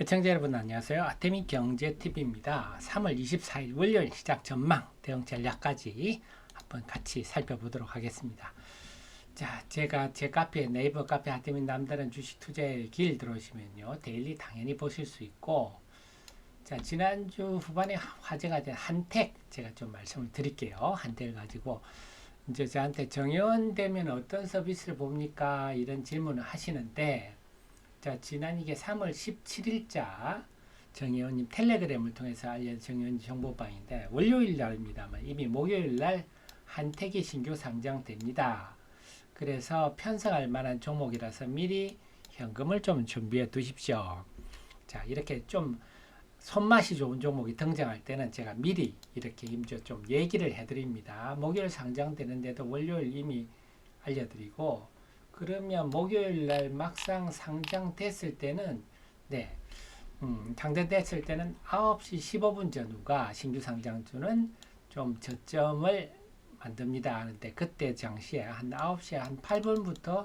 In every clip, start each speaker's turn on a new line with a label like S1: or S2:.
S1: 애청자 여러분 안녕하세요. 아테미 경제TV입니다. 3월 24일 월요일 시작 전망 대응 전략까지 한번 같이 살펴보도록 하겠습니다. 자, 제가 제 카페 네이버 카페 아테미 남다른 주식 투자의 길 들어오시면요. 데일리 당연히 보실 수 있고 자, 지난주 후반에 화제가 된 한택 제가 좀 말씀을 드릴게요. 한택을 가지고 이제 저한테 정연 되면 어떤 서비스를 봅니까? 이런 질문을 하시는데 자, 지난 이게 3월 17일자 정의원님 텔레그램을 통해서 알려진 정의원 정보방인데 월요일 날입니다만 이미 목요일 날 한택이 신규 상장됩니다. 그래서 편성할 만한 종목이라서 미리 현금을 좀 준비해 두십시오. 자, 이렇게 좀 손맛이 좋은 종목이 등장할 때는 제가 미리 이렇게 임조 좀 얘기를 해드립니다. 목요일 상장되는데도 월요일 이미 알려드리고 그러면 목요일 날 막상 상장됐을 때는 네. 음, 상장됐을 때는 9시 15분 전후가 신규 상장주는 좀 저점을 만듭니다 하는데 그때 당시에 한 9시 한 8분부터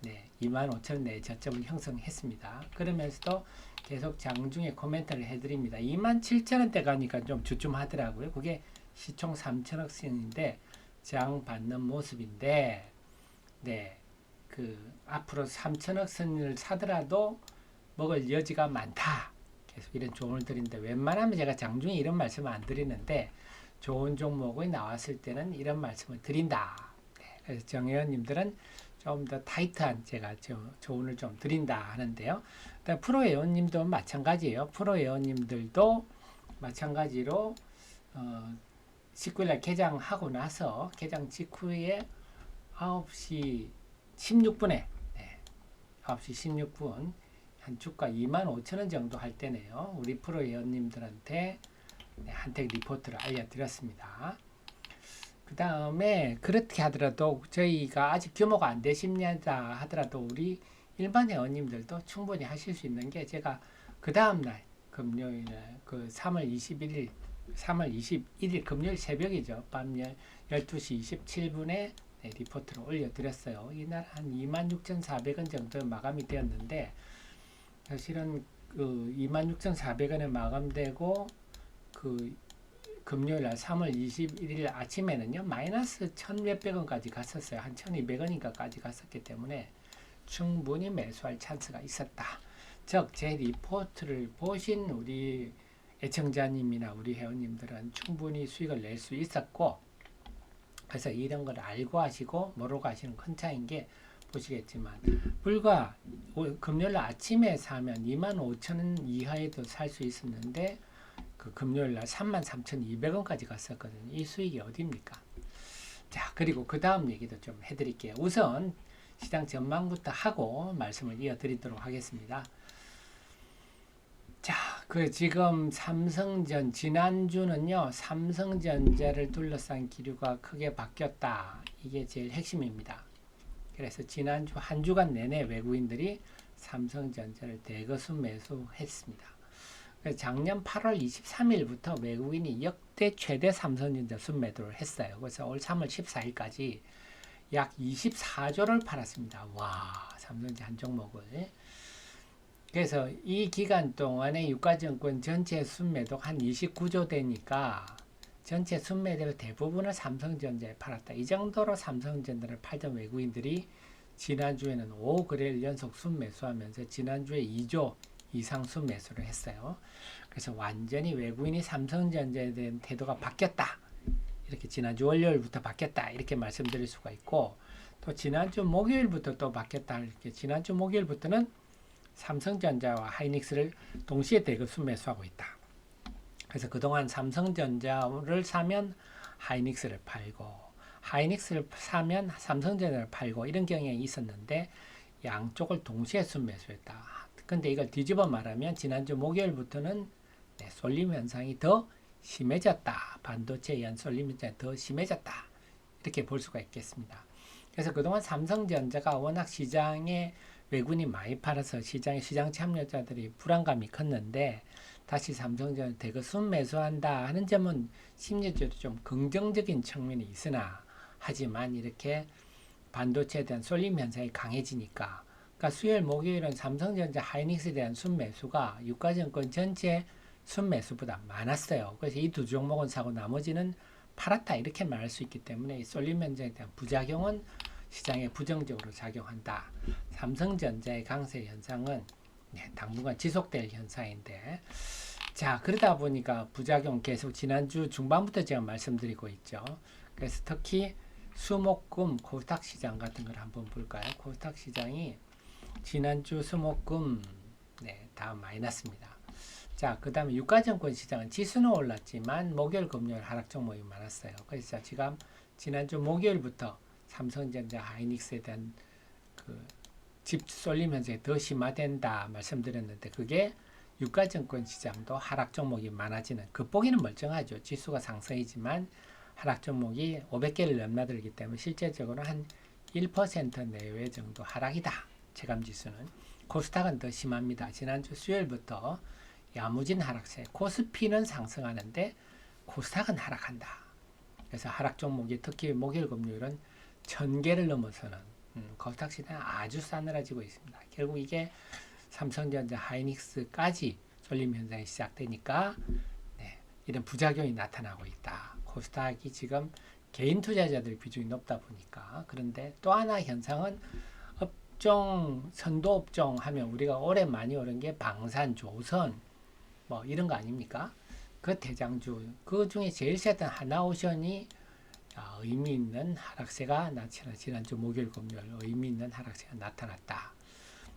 S1: 네, 25,000원 내 저점을 형성했습니다. 그러면서도 계속 장중에 코멘트를 해드립니다. 27,000원대 가니까 좀 주춤하더라고요. 그게 시총 3천억 선인데 장 받는 모습인데 네. 그 앞으로 3천억 선을 사더라도 먹을 여지가 많다. 계속 이런 조언을 드리는데 웬만하면 제가 장중에 이런 말씀을 안 드리는데 좋은 종목이 나왔을 때는 이런 말씀을 드린다. 네, 그래서 정회원님들은 좀 더 타이트한 제가 조언을 좀 드린다 하는데요. 프로 회원님도 마찬가지예요. 프로 회원님들도 마찬가지로 어, 19일 개장하고 나서 개장 직후에 9시 16분에 네, 9시 16분 한 주가 25,000원 정도 할 때네요. 우리 프로 회원님들한테 네, 한택 리포트를 알려드렸습니다. 그 다음에 그렇게 하더라도 저희가 아직 규모가 안 되십니다 하더라도 우리 일반 회원님들도 충분히 하실 수 있는 게 제가 그 다음날 금요일 그 3월 21일 3월 21일 금요일 새벽이죠. 밤 12시 27분에 네, 리포트를 올려드렸어요. 이날 한 26,400원 정도 마감이 되었는데 사실은 그 26,400원에 마감되고 그 금요일 날 3월 21일 아침에는요 마이너스 1,몇백 원까지 갔었어요. 한 1,200원인가까지 갔었기 때문에 충분히 매수할 찬스가 있었다. 즉 제 리포트를 보신 우리 애청자님이나 우리 회원님들은 충분히 수익을 낼 수 있었고 그래서 이런 걸 알고 하시고 모르고 하시는 큰 차이인 게 보시겠지만 불과 금요일 아침에 사면 25,000원 이하에도 살 수 있었는데 그 금요일 날 33,200원까지 갔었거든요. 이 수익이 어디입니까? 자, 그리고 그 다음 얘기도 좀 해드릴게요. 우선 시장 전망부터 하고 말씀을 이어드리도록 하겠습니다. 자, 그 지금 삼성전 지난주는요. 삼성전자를 둘러싼 기류가 크게 바뀌었다. 이게 제일 핵심입니다. 그래서 지난주 한 주간 내내 외국인들이 삼성전자를 대거수 매수했습니다. 작년 8월 23일부터 외국인이 역대 최대 삼성전자 순매도를 했어요. 그래서 올 3월 14일까지 약 24조를 팔았습니다. 와, 삼성전자 한 종목을. 그래서 이 기간 동안에 유가증권 전체 순매도가 한 29조 되니까 전체 순매도의 대부분을 삼성전자에 팔았다. 이 정도로 삼성전자를 팔던 외국인들이 지난주에는 5거래일 연속 순매수하면서 지난주에 2조 이상 순매수를 했어요. 그래서 완전히 외국인이 삼성전자에 대한 태도가 바뀌었다. 이렇게 지난주 월요일부터 바뀌었다. 이렇게 말씀드릴 수가 있고 또 지난주 목요일부터 또 바뀌었다. 이렇게 지난주 목요일부터는 삼성전자와 하이닉스를 동시에 대급수 매수하고 있다. 그래서 그동안 삼성전자를 사면 하이닉스를 팔고 하이닉스를 사면 삼성전자를 팔고 이런 경향이 있었는데 양쪽을 동시에 순매수했다. 근데 이걸 뒤집어 말하면 지난주 목요일부터는 네, 쏠림 현상이 더 심해졌다. 반도체에 의한 쏠림 현상이 더 심해졌다. 이렇게 볼 수가 있겠습니다. 그래서 그동안 삼성전자가 워낙 시장에 외국인이 많이 팔아서 시장에 시장 참여자들이 불안감이 컸는데 다시 삼성전자 대거 순매수한다 하는 점은 심리적으로 좀 긍정적인 측면이 있으나 하지만 이렇게 반도체에 대한 쏠림 현상이 강해지니까 그러니까 수요일, 목요일은 삼성전자, 하이닉스에 대한 순매수가 유가증권 전체 순매수보다 많았어요. 그래서 이 두 종목은 사고 나머지는 팔았다 이렇게 말할 수 있기 때문에 이 쏠림 현상에 대한 부작용은 시장에 부정적으로 작용한다. 삼성전자의 강세 현상은 네, 당분간 지속될 현상인데 자 그러다 보니까 부작용 계속 지난주 중반부터 제가 말씀드리고 있죠. 그래서 특히 수목금 코스닥 시장 같은 걸 한번 볼까요? 코스닥 시장이 지난주 수목금 네, 다 마이너스입니다. 자, 그 다음에 유가증권 시장은 지수는 올랐지만 목요일, 금요일 하락 종목이 많았어요. 그래서 지금 지난주 목요일부터 삼성전자, 하이닉스에 대한 그 집 쏠림 현상이 더 심화된다 말씀드렸는데 그게 유가증권 시장도 하락 종목이 많아지는 극복이는 멀쩡하죠. 지수가 상승이지만 하락 종목이 500개를 넘나들기 때문에 실제적으로 한 1% 내외 정도 하락이다. 체감 지수는 코스닥은 더 심합니다. 지난주 수요일부터 야무진 하락세. 코스피는 상승하는데 코스닥은 하락한다. 그래서 하락 종목이 특히 목요일 금요일은 천 개를 넘어서는 음, 코스닥 시장이 아주 싸늘해지고 있습니다. 결국 이게 삼성전자, 하이닉스까지 쏠림 현상이 시작되니까 네, 이런 부작용이 나타나고 있다. 코스닥이 지금 개인 투자자들 비중이 높다 보니까 그런데 또 하나 현상은 업종 선도 업종 하면 우리가 올해 많이 오른 게 방산, 조선 뭐 이런 거 아닙니까? 그 대장주 그 중에 제일 세던 하나오션이 아, 의미 있는 하락세가 나타나 지난주 목요일 금요일 의미 있는 하락세가 나타났다.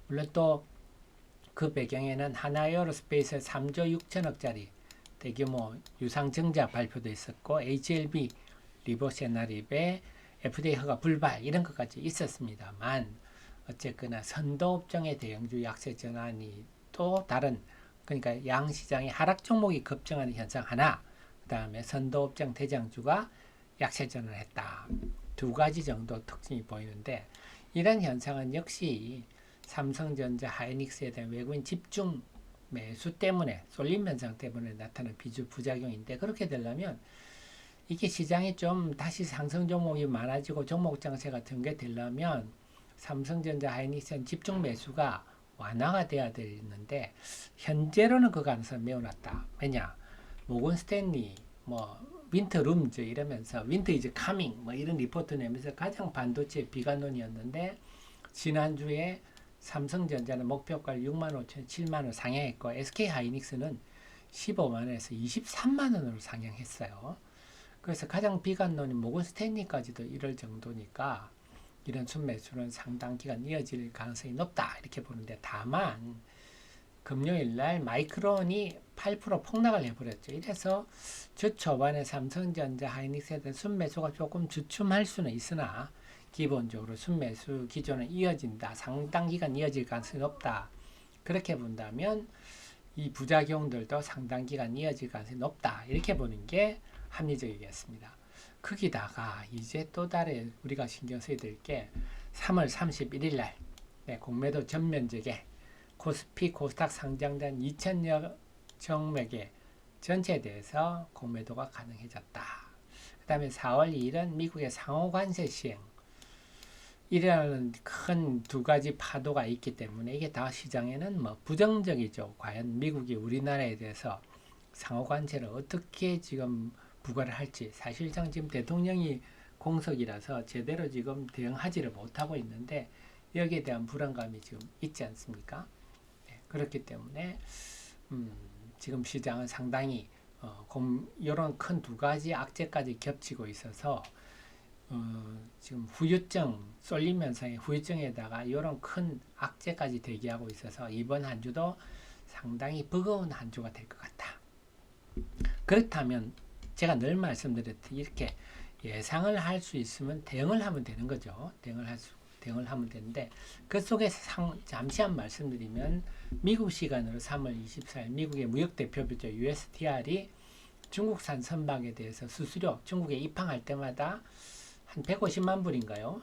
S1: 물론 또 그 배경에는 하나에어로스페이스 3조 6천억짜리 대규모 유상증자 발표도 있었고 HLB 리보세나립의 FDA 허가 불발 이런 것까지 있었습니다만 어쨌거나 선도업종의 대형주 약세 전환이 또 다른 그러니까 양 시장의 하락 종목이 급증하는 현상 하나 그 다음에 선도업종 대장주가 약세 전환을 했다 두 가지 정도 특징이 보이는데 이런 현상은 역시 삼성전자 하이닉스에 대한 외국인 집중 매수 때문에 쏠림 현상 때문에 나타나는 비주 부작용인데 그렇게 되려면 이게 시장이 좀 다시 상승 종목이 많아지고 종목 장세 같은 게 되려면 삼성전자 하이닉스는 집중 매수가 완화가 돼야 되는데 현재로는 그 가능성이 매우 낮다. 왜냐? 모건 스탠리 뭐 윈터 룸즈 이러면서 윈터 이즈 카밍 뭐 이런 리포트 내면서 가장 반도체 비관론이었는데 지난주에 삼성전자는 목표가를 6만 5천, 7만 원 상향했고 SK 하이닉스는 15만 원에서 23만 원으로 상향했어요. 그래서 가장 비관론인 모건 스탠리까지도 이럴 정도니까 이런 순매수는 상당 기간 이어질 가능성이 높다 이렇게 보는데 다만 금요일 날 마이크론이 8% 폭락을 해버렸죠. 이래서 주 초반에 삼성전자 하이닉스에 대한 순매수가 조금 주춤할 수는 있으나 기본적으로 순매수 기존은 이어진다. 상당 기간 이어질 가능성이 높다. 그렇게 본다면 이 부작용들도 상당 기간 이어질 가능성이 높다. 이렇게 보는 게 합리적이겠습니다. 거기다가 이제 또 다른 우리가 신경 써야 될 게 3월 31일 날 네, 공매도 전면적에 코스피 코스닥 상장된 2천여 정맥의 전체에 대해서 공매도가 가능해졌다. 그 다음에 4월 2일은 미국의 상호관세 시행 이라는 큰 두 가지 파도가 있기 때문에 이게 다 시장에는 뭐 부정적이죠. 과연 미국이 우리나라에 대해서 상호관세를 어떻게 지금 부과를 할지 사실상 지금 대통령이 공석이라서 제대로 지금 대응하지를 못하고 있는데 여기에 대한 불안감이 지금 있지 않습니까? 네, 그렇기 때문에 음, 지금 시장은 상당히 어, 이런 큰 두 가지 악재까지 겹치고 있어서 어, 지금 후유증 쏠림 현상의 후유증에다가 이런 큰 악재까지 대기하고 있어서 이번 한 주도 상당히 버거운 한 주가 될 것 같다. 그렇다면 제가 늘 말씀드렸듯이 이렇게 예상을 할 수 있으면 대응을 하면 되는 거죠. 대응을 할 수, 대응을 하면 되는데 그 속에서 상, 잠시 한 말씀드리면 미국 시간으로 3월 24일 미국의 무역 대표부죠 USTR이 중국산 선박에 대해서 수수료 중국에 입항할 때마다 한 150만 불인가요?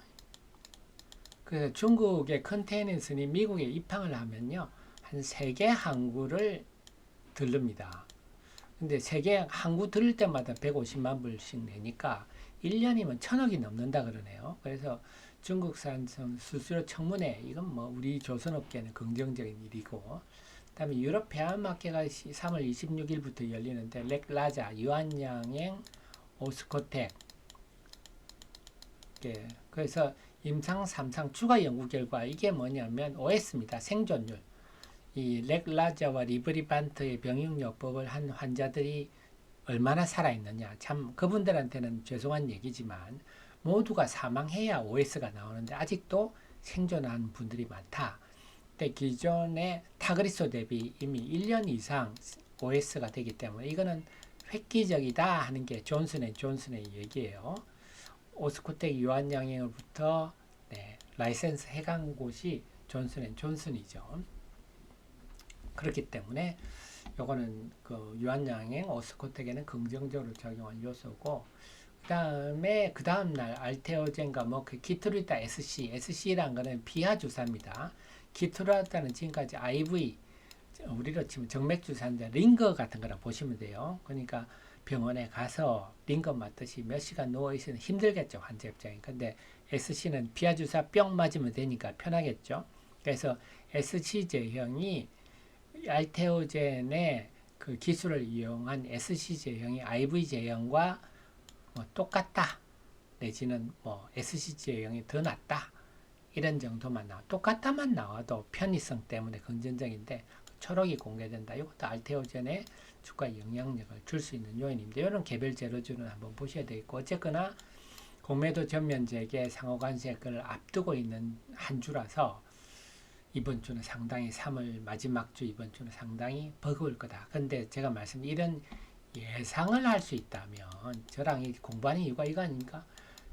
S1: 그 중국의 컨테이너선이 미국에 입항을 하면요 한 3개 항구를 들릅니다. 근데 세계 항구 들을 때마다 150만 불씩 내니까 1년이면 천억이 넘는다 그러네요. 그래서 중국산 선- 수수료 청문회 이건 뭐 우리 조선업계는 긍정적인 일이고 그다음에 유럽 폐암학회가 3월 26일부터 열리는데 렉라자, 유한양행, 오스코텍 예, 그래서 임상 3상 추가 연구 결과 이게 뭐냐면 OS입니다. 생존율. 이 렉라자와 리브리반트의 병용요법을 한 환자들이 얼마나 살아있느냐. 참 그분들한테는 죄송한 얘기지만 모두가 사망해야 OS가 나오는데 아직도 생존한 분들이 많다. 근데 기존의 타그리소 대비 이미 1년 이상 OS가 되기 때문에 이거는 획기적이다 하는 게 존슨의 존슨의 얘기예요. 오스코텍 유한양행으로부터 네, 라이센스 해간 곳이 존슨앤 존슨이죠. 그렇기 때문에 요거는 그 유한양행 오스코텍에는 긍정적으로 작용한 요소고 그 다음에 그 다음 날 알테오젠과 뭐그 키트루이다 SC, SC라는 거는 비하 주사입니다. 키트루이다는 지금까지 IV 우리로 치면 정맥 주사인데 링거 같은 거라 보시면 돼요. 그러니까 병원에 가서 링거 맞듯이 몇 시간 누워 있으면 힘들겠죠 환자 입장에. 근데 SC는 비하 주사 뿅 맞으면 되니까 편하겠죠. 그래서 SC 제형이 알테오젠의 그 기술을 이용한 SC 제형이 IV 제형과 뭐 똑같다 내지는 뭐 SC 제형이 더 낫다 이런 정도만 나와 똑같다만 나와도 편의성 때문에 긍정적인데 초록이 공개된다. 이것도 알테오젠의 주가 영향력을 줄 수 있는 요인입니다. 이런 개별 재료주는 한번 보셔야 되겠고 어쨌거나 공매도 전면제계 상호관세를 앞두고 있는 한 주라서 이번 주는 상당히 3월 마지막 주 이번 주는 상당히 버거울 거다. 근데 제가 말씀 이런 예상을 할 수 있다면 저랑 이 공부하는 이유가 이거 아닙니까?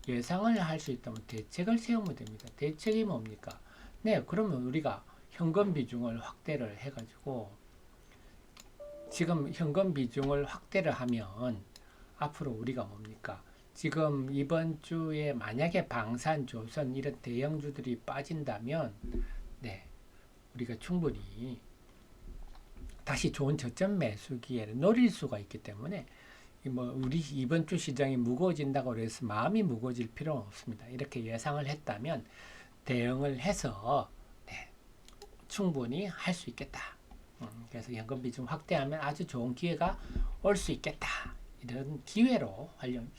S1: 예상을 할 수 있다면 대책을 세우면 됩니다. 대책이 뭡니까? 네, 그러면 우리가 현금 비중을 확대를 해가지고 지금 현금 비중을 확대를 하면 앞으로 우리가 뭡니까? 지금 이번 주에 만약에 방산, 조선 이런 대형주들이 빠진다면 네, 우리가 충분히 다시 좋은 저점 매수 기회를 노릴 수가 있기 때문에 이뭐 우리 이번 주 시장이 무거워진다고 해서 마음이 무거워질 필요는 없습니다. 이렇게 예상을 했다면 대응을 해서 네, 충분히 할 수 있겠다. 음, 그래서 연금 비중 확대하면 아주 좋은 기회가 올 수 있겠다. 이런 기회로 활용.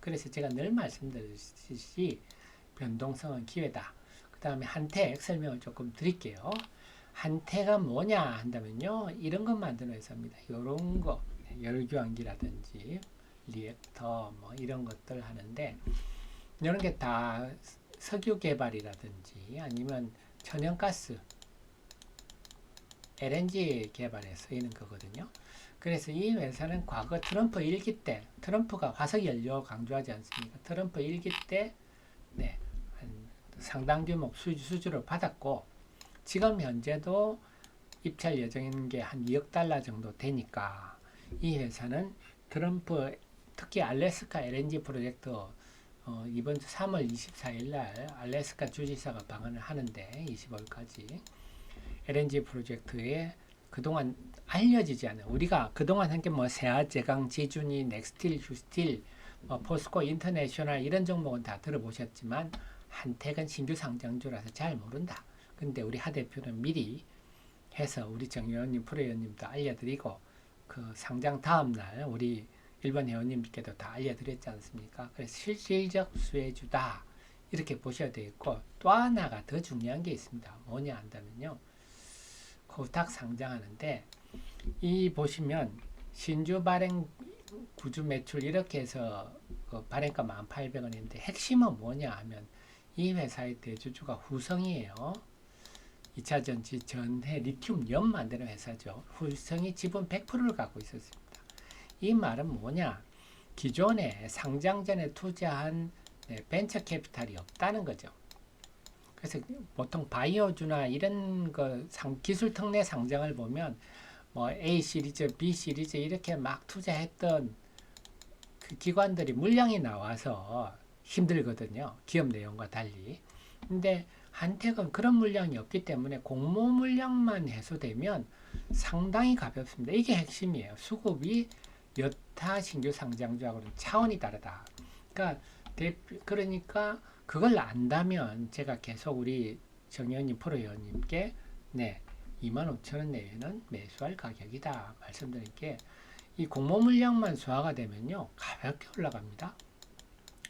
S1: 그래서 제가 늘 말씀드렸듯이 변동성은 기회다. 그 다음에 한택 설명을 조금 드릴게요. 한태가 뭐냐 한다면요 이런 것 만드는 회사입니다. 이런 거 열교환기라든지 리액터 뭐 이런 것들 하는데 이런 게 다 석유 개발이라든지 아니면 천연가스 LNG 개발에 쓰이는 거거든요. 그래서 이 회사는 과거 트럼프 일기 때 트럼프가 화석 연료 강조하지 않습니까? 트럼프 일기 때 네, 한 상당 규모 수주, 수주를 받았고 지금 현재도 입찰 예정인 게 한 2억 달러 정도 되니까 이 회사는 트럼프 특히 알래스카 LNG 프로젝트 어, 이번 주 3월 24일 날 알래스카 주지사가 방한을 하는데 25일까지 LNG 프로젝트에 그동안 알려지지 않은 우리가 그동안 한 게 뭐 세아, 제강, 지준이, 넥스틸, 휴스틸, 뭐 포스코 인터내셔널 이런 종목은 다 들어보셨지만 한택은 신규 상장주라서 잘 모른다. 근데 우리 하 대표는 미리 해서 우리 정 의원님, 프로 의원님도 알려드리고 그 상장 다음 날 우리 일반 회원님께도 다 알려드렸지 않습니까? 그래서 실질적 수혜주다 이렇게 보셔야 되겠고 또 하나가 더 중요한 게 있습니다. 뭐냐 한다면요. 코탁 상장하는데 이 보시면 신주 발행 구주 매출 이렇게 해서 그 발행가 1,800원인데 핵심은 뭐냐 하면 이 회사의 대주주가 후성이에요. 2차 전지 전해 리튬 연 만드는 회사죠. 후성이 지분 100%를 갖고 있었습니다. 이 말은 뭐냐? 기존에 상장 전에 투자한 네, 벤처 캐피탈이 없다는 거죠. 그래서 보통 바이오주나 이런 거 상, 기술 특례 상장을 보면 뭐 A 시리즈, B 시리즈 이렇게 막 투자했던 그 기관들이 물량이 나와서 힘들거든요. 기업 내용과 달리. 근데 한택은 그런 물량이 없기 때문에 공모 물량만 해소되면 상당히 가볍습니다. 이게 핵심이에요. 수급이 여타 신규 상장주하고는 차원이 다르다. 그러니까 대, 그러니까 그걸 안다면 제가 계속 우리 정의원님 프로회원님께 네 25,000원 내외는 매수할 가격이다 말씀드릴게 이 공모 물량만 소화가 되면요 가볍게 올라갑니다.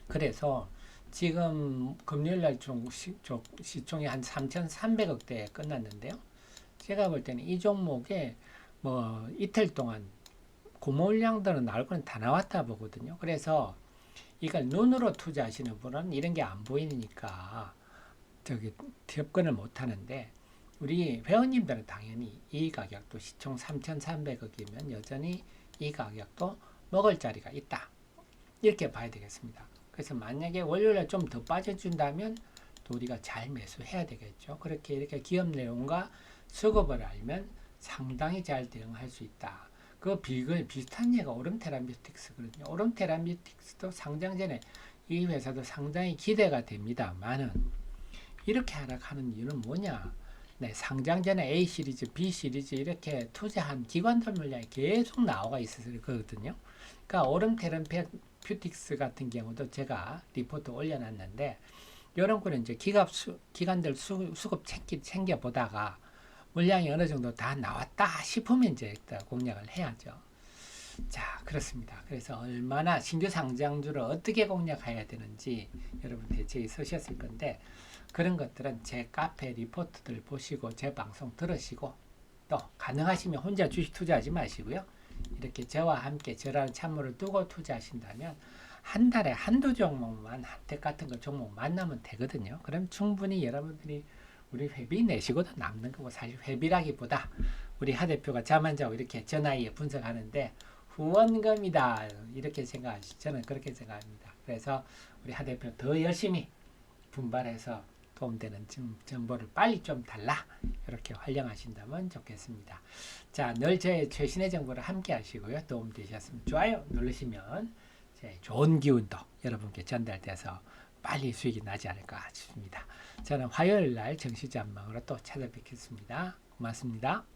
S1: 그래서 지금 금요일 날총 시총이 한 3,300억대에 끝났는데요. 제가 볼 때는 이 종목에 뭐 이틀 동안 고물량들은 나올 건 다 나왔다 보거든요. 그래서 이걸 눈으로 투자하시는 분은 이런 게 안 보이니까 저기 접근을 못 하는데 우리 회원님들은 당연히 이 가격도 시총 3,300억이면 여전히 이 가격도 먹을 자리가 있다. 이렇게 봐야 되겠습니다. 그래서 만약에 월요일에 좀 더 빠져준다면 또 우리가 잘 매수해야 되겠죠. 그렇게 이렇게 기업 내용과 수급을 알면 상당히 잘 대응할 수 있다. 그 비글 비슷한 예가 오름테라뮤틱스거든요. 오름테라뮤틱스도 상장 전에 이 회사도 상당히 기대가 됩니다만은 이렇게 하락하는 이유는 뭐냐? 네, 상장 전에 A 시리즈, B 시리즈 이렇게 투자한 기관들 물량이 계속 나와 있어서 그렇거든요. 그러니까 오름테라뮤틱스 같은 경우도 제가 리포트 올려놨는데 이런 거는 이제 기갑 수, 기관들 수, 수급 챙기, 챙겨 보다가 물량이 어느 정도 다 나왔다 싶으면 이제 공략을 해야죠. 자, 그렇습니다. 그래서 얼마나 신규 상장주를 어떻게 공략해야 되는지 여러분 대책이 서셨을 건데 그런 것들은 제 카페 리포트들 보시고 제 방송 들으시고 또 가능하시면 혼자 주식 투자하지 마시고요. 이렇게 저와 함께 저라는 참모를 두고 투자하신다면 한 달에 한두 종목만 한택 같은 거 종목 만나면 되거든요. 그럼 충분히 여러분들이 우리 회비 내시고도 남는 거고 사실 회비라기보다 우리 하 대표가 잠안 자고 이렇게 전화에 분석하는데 후원금이다 이렇게 생각하시 저는 그렇게 생각합니다. 그래서 우리 하 대표 더 열심히 분발해서 도움되는 좀 정보를 빨리 좀 달라 이렇게 활용하신다면 좋겠습니다. 자, 늘 저의 최신의 정보를 함께 하시고요. 도움되셨으면 좋아요 누르시면 제 좋은 기운도 여러분께 전달돼서 빨리 수익이 나지 않을까 싶습니다. 저는 화요일 날 정시 전망으로 또 찾아뵙겠습니다. 고맙습니다.